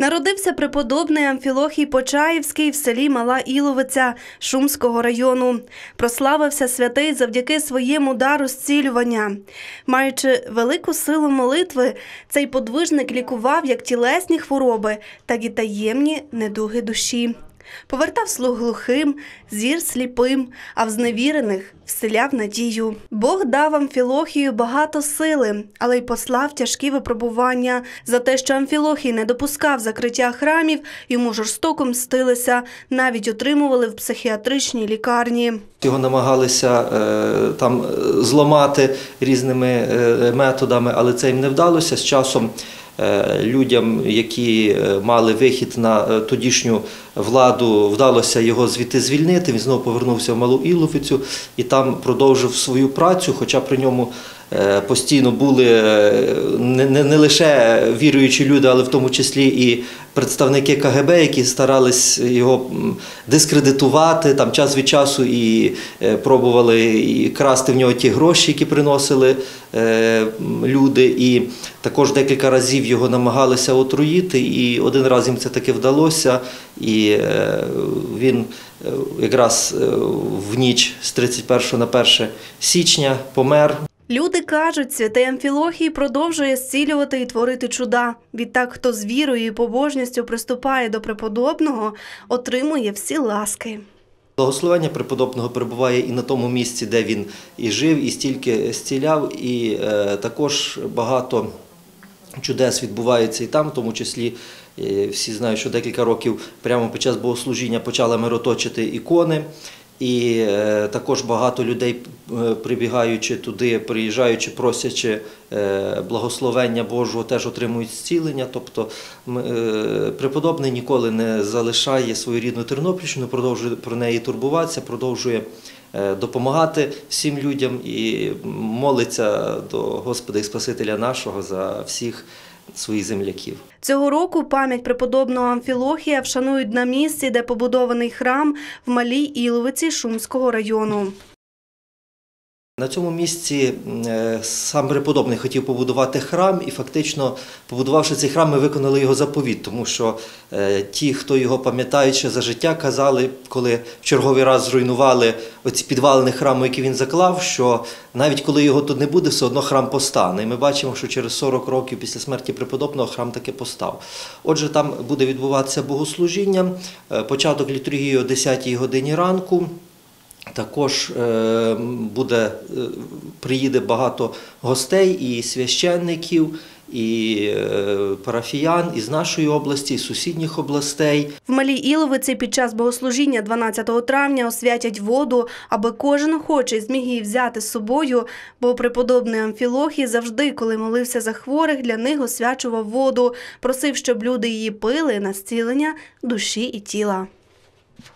Народився преподобний Амфілохій Почаївський в селі Мала Іловиця Шумського району. Прославився святий завдяки своєму дару зцілювання. Маючи велику силу молитви, цей подвижник лікував як тілесні хвороби, так і таємні недуги душі. Повертав слух глухим, зір сліпим, а в зневірених вселяв надію. Бог дав Амфілохію багато сили, але й послав тяжкі випробування. За те, що Амфілохій не допускав закриття храмів, йому жорстоко мстилися, навіть отримували в психіатричній лікарні. Його намагалися е, там е, зламати різними е, методами, але це їм не вдалося. З часом людям, які е, мали вихід на е, тодішню владу, вдалося його звідти звільнити. Він знову повернувся в Малу Іловицю і там продовжив свою працю, хоча при ньому е, постійно були е, не, не, не лише віруючі люди, але в тому числі і представники КГБ, які старались його дискредитувати там час від часу і е, пробували і красти в нього ті гроші, які приносили е, люди. І також декілька разів його намагалися отруїти, і один раз їм це таки вдалося. І е, він е, якраз е, в ніч з 31 на 1 січня помер. Люди кажуть, святий Амфілохій продовжує зцілювати і творити чуда. Відтак, хто з вірою і побожністю приступає до преподобного, отримує всі ласки. Благословення преподобного перебуває і на тому місці, де він і жив, і стільки зціляв, і е, також багато чудес відбувається і там, в тому числі е, всі знають, що декілька років прямо під час богослужіння почали мироточити ікони. І е, також багато людей, е, прибігаючи туди, приїжджаючи, просячи е, благословення Божого, теж отримують зцілення. Тобто преподобний ніколи не залишає свою рідну Тернопільщину, продовжує про неї турбуватися, продовжує допомагати всім людям і молиться до Господа і Спасителя нашого за всіх своїх земляків. Цього року пам'ять преподобного Амфілохія вшанують на місці, де побудований храм в Малій Іловиці Шумського району. На цьому місці е, сам преподобний хотів побудувати храм, і фактично, побудувавши цей храм, ми виконали його заповіт, тому що е, ті, хто його пам'ятають ще за життя, казали, коли в черговий раз зруйнували оці підвалини храму, які він заклав, що навіть коли його тут не буде, все одно храм постане. І ми бачимо, що через 40 років після смерті преподобного храм таки постав. Отже, там буде відбуватися богослужіння, е, початок літургії о 10 годині ранку. Також е, буде, е, приїде багато гостей і священників, і е, парафіян із нашої області, і сусідніх областей. В Малій Іловиці під час богослужіння 12 травня освятять воду, аби кожен охочий зміг її взяти з собою, бо преподобний Амфілохій завжди, коли молився за хворих, для них освячував воду, просив, щоб люди її пили на зцілення душі і тіла.